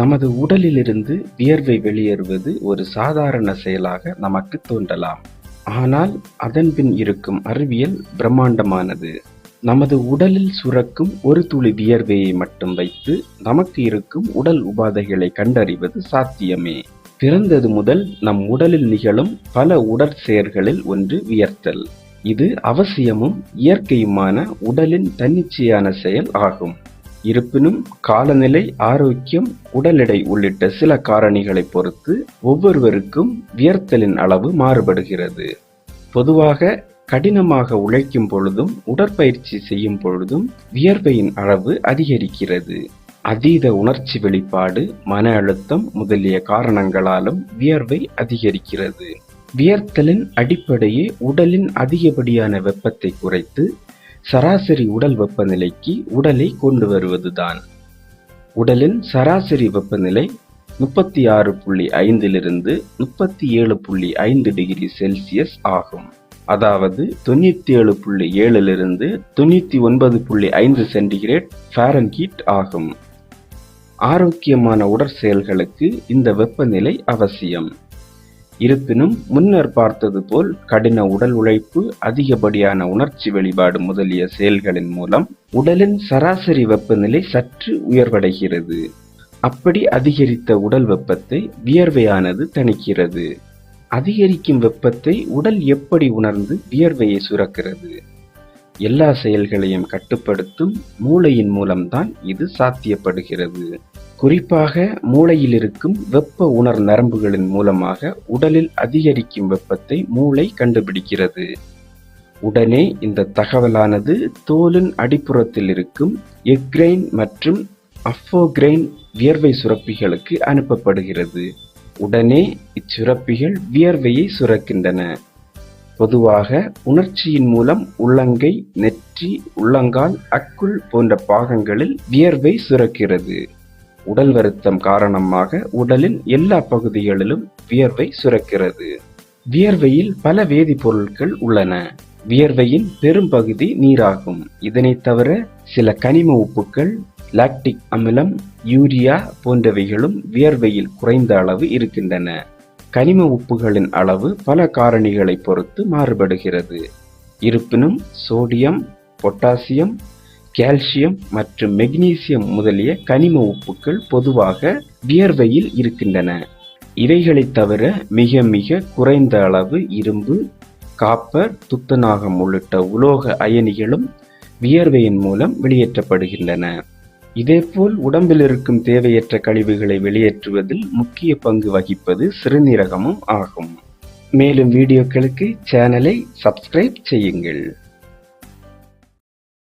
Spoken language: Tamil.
நமது உடலிலிருந்து வியர்வை வெளியேறுவது ஒரு சாதாரண செயலாக நமக்கு தோன்றலாம். ஆனால் அதன்பின் இருக்கும் அறிவியல் பிரம்மாண்டமானது. நமது உடலில் சுரக்கும் ஒரு துளி வியர்வையை மட்டும் வைத்து நமக்கு இருக்கும் உடல் உபாதைகளை கண்டறிவது சாத்தியமே. பிறந்தது முதல் நம் உடலில் நிகழும் பல உடற்செயல்களில் ஒன்று வியர்த்தல். இது அவசியமும் இயற்கையுமான உடலின் தன்னிச்சையான செயல் ஆகும். இருப்பினும் காலநிலை ஆரோக்கியம் உடல் எடை உள்ளிட்ட சில காரணிகளை பொறுத்து ஒவ்வொருவருக்கும் வியர்த்தலின் அளவு மாறுபடுகிறது. பொதுவாக கடினமாக உழைக்கும் பொழுதும் உடற்பயிற்சி செய்யும் பொழுதும் வியர்வையின் அளவு அதிகரிக்கிறது. அதீத உணர்ச்சி வெளிப்பாடு மன அழுத்தம் முதலிய காரணங்களாலும் வியர்வை அதிகரிக்கிறது. வியர்த்தலின் அடிப்படையே உடலின் அதிகப்படியான வெப்பத்தை குறைத்து சராசரி உடல் வெப்பநிலைக்கு உடலை கொண்டு வருவதுதான். உடலின் சராசரி வெப்பநிலை முப்பத்தி ஆறு புள்ளி ஐந்திலிருந்து முப்பத்தி ஏழு புள்ளி ஐந்து டிகிரி செல்சியஸ் ஆகும். அதாவது தொண்ணூத்தி ஏழு புள்ளி ஏழிலிருந்து தொண்ணூத்தி ஒன்பது புள்ளி ஐந்து சென்டிகிரேட் ஃபாரன்ஹீட் ஆகும். ஆரோக்கியமான உடற்செயல்களுக்கு இந்த வெப்பநிலை அவசியம். இருப்பினும் முன்னர் பார்த்தது போல் கடின உடல் உழைப்பு அதிகப்படியான உணர்ச்சி வெளிப்பாடு முதலிய செயல்களின் மூலம் உடலின் சராசரி வெப்பநிலை சற்று உயர்வடைகிறது. அப்படி அதிகரித்த உடல் வெப்பத்தை வியர்வையானது தணிக்கிறது. அதிகரிக்கும் வெப்பத்தை உடல் எப்படி உணர்ந்து வியர்வையை சுரக்கிறது? எல்லா செயல்களையும் கட்டுப்படுத்தும் மூளையின் மூலம்தான் இது சாத்தியப்படுகிறது. குறிப்பாக மூளையில் இருக்கும் வெப்ப உணர் நரம்புகளின் மூலமாக உடலில் அதிகரிக்கும் வெப்பத்தை மூளை கண்டுபிடிக்கிறது. உடனே இந்த தகவலானது தோலின் அடிப்புறத்தில் இருக்கும் எக்ரைன் மற்றும் அஃபோக்ரைன் வியர்வை சுரப்பிகளுக்கு அனுப்பப்படுகிறது. உடனே இச்சுரப்பிகள் வியர்வையை சுரக்கின்றன. பொதுவாக உணர்ச்சியின் மூலம் உள்ளங்கை நெற்றி உள்ளங்கால் அக்குள் போன்ற பாகங்களில் வியர்வை சுரக்கிறது. உடல் வருத்தம் காரணமாக உடலின் எல்லா பகுதிகளிலும் வியர்வை சுரக்கிறது. வியர்வையில் பல வேதிப்பொருட்கள் உள்ளன. வியர்வையின் பெரும்பகுதி நீராகும். இதனை தவிர சில கனிம உப்புக்கள் லாக்டிக் அமிலம் யூரியா போன்றவைகளும் வியர்வையில் குறைந்த அளவு இருக்கின்றன. கனிம உப்புகளின் அளவு பல காரணிகளை பொறுத்து மாறுபடுகிறது. இருப்பினும் சோடியம் பொட்டாசியம் கால்சியம் மற்றும் மெக்னீசியம் முதலிய கனிம உப்புக்கள் பொதுவாக வியர்வையில் இருக்கின்றன. இவைகளை தவிர மிக மிக குறைந்த அளவு இரும்பு காப்பர் துத்தநாகம் உள்ளிட்ட உலோக அயனிகளும் வியர்வையின் மூலம் வெளியேற்றப்படுகின்றன. இதேபோல் உடம்பில் இருக்கும் தேவையற்ற கழிவுகளை வெளியேற்றுவதில் முக்கிய பங்கு வகிப்பது சிறுநீரகமும் ஆகும். மேலும் வீடியோக்களுக்கு சேனலை சப்ஸ்கிரைப் செய்யுங்கள்.